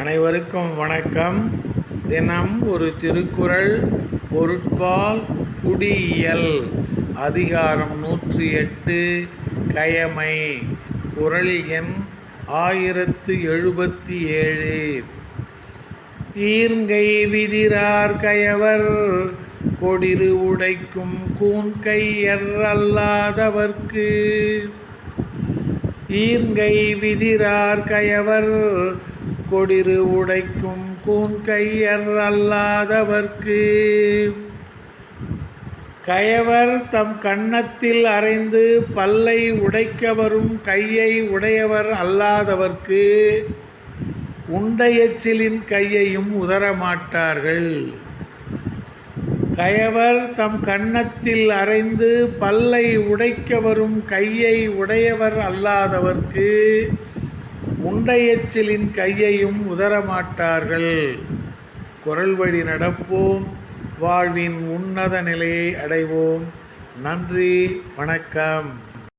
அனைவருக்கும் வணக்கம். தினம் ஒரு திருக்குறள் பொருட்பால் குடியியல் அதிகாரம் நூற்றி எட்டு கயமை. குறள் எண் ஆயிரத்து எழுபத்தி ஏழு. ஈர்ங்கை விதிரார் கயவர் கொடிறு உடைக்கும் கூன்கையர் அல்லாதவர்க்கு. ஈர்ங்கை விதிரார் கயவர் கொடிறு உடைக்கும் கூன்கையர் அல்லாதவர்க்கு. கயவர் தம் கன்னத்தில் அறைந்து பல்லை உடைக்க வரும் கையை உடையவர் அல்லாதவர்க்கு. உண்டையச்சிலின் கையையும் உதரமாட்டார்கள் கயவர் தம் கன்னத்தில் அறைந்து பல்லை உடைக்க வரும் கையை உடையவர் அல்லாதவர்க்கு உண்டையச்சிலின் கையையும் உதரமாட்டார்கள் குரல் வழி நடப்போம். வாழ்வின் உன்னத நிலையை அடைவோம். நன்றி. வணக்கம்.